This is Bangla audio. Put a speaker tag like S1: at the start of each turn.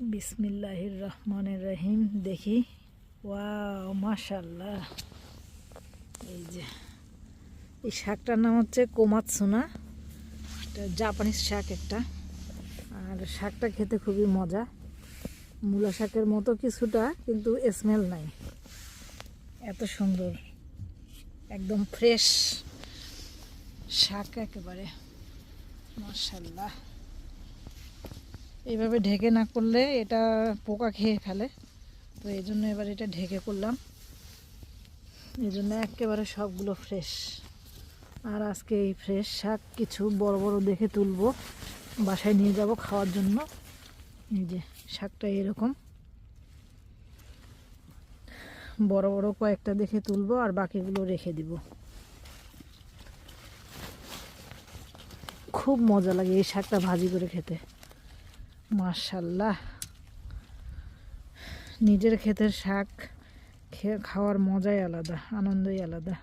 S1: বিসমিল্লাহির রহমানের রহিম দেখি। ওয়াও মাশাল্লাহ এই যে, এই শাকটার নাম হচ্ছে কোমাতসুনা। এটা জাপানিজ শাক একটা। আর শাকটা খেতে খুবই মজা। মূলা শাকের মতো কিছুটা, কিন্তু স্মেল নাই। এত সুন্দর। একদম ফ্রেশ শাক একেবারে। মাশাল্লাহ এইভাবে ঢেকে না করলে এটা পোকা খেয়ে ফেলে। তো এই জন্য এবার এটা ঢেকে করলাম। এই জন্য একেবারে সবগুলো ফ্রেশ আর আজকে এই ফ্রেশ শাক কিছু বড় বড় দেখে তুলবো। বাসায় নিয়ে যাব খাওয়ার জন্য। এই যে শাকটা এরকম। বড় বড় কয়েকটা দেখে তুলবো আর বাকিগুলো রেখে দিব। খুব মজা লাগে এই শাকটা ভাজি করে খেতে। মার্শাল্লাহ নিজের ক্ষেতের শাক খাওয়ার মজাই আলাদা আনন্দই আলাদা।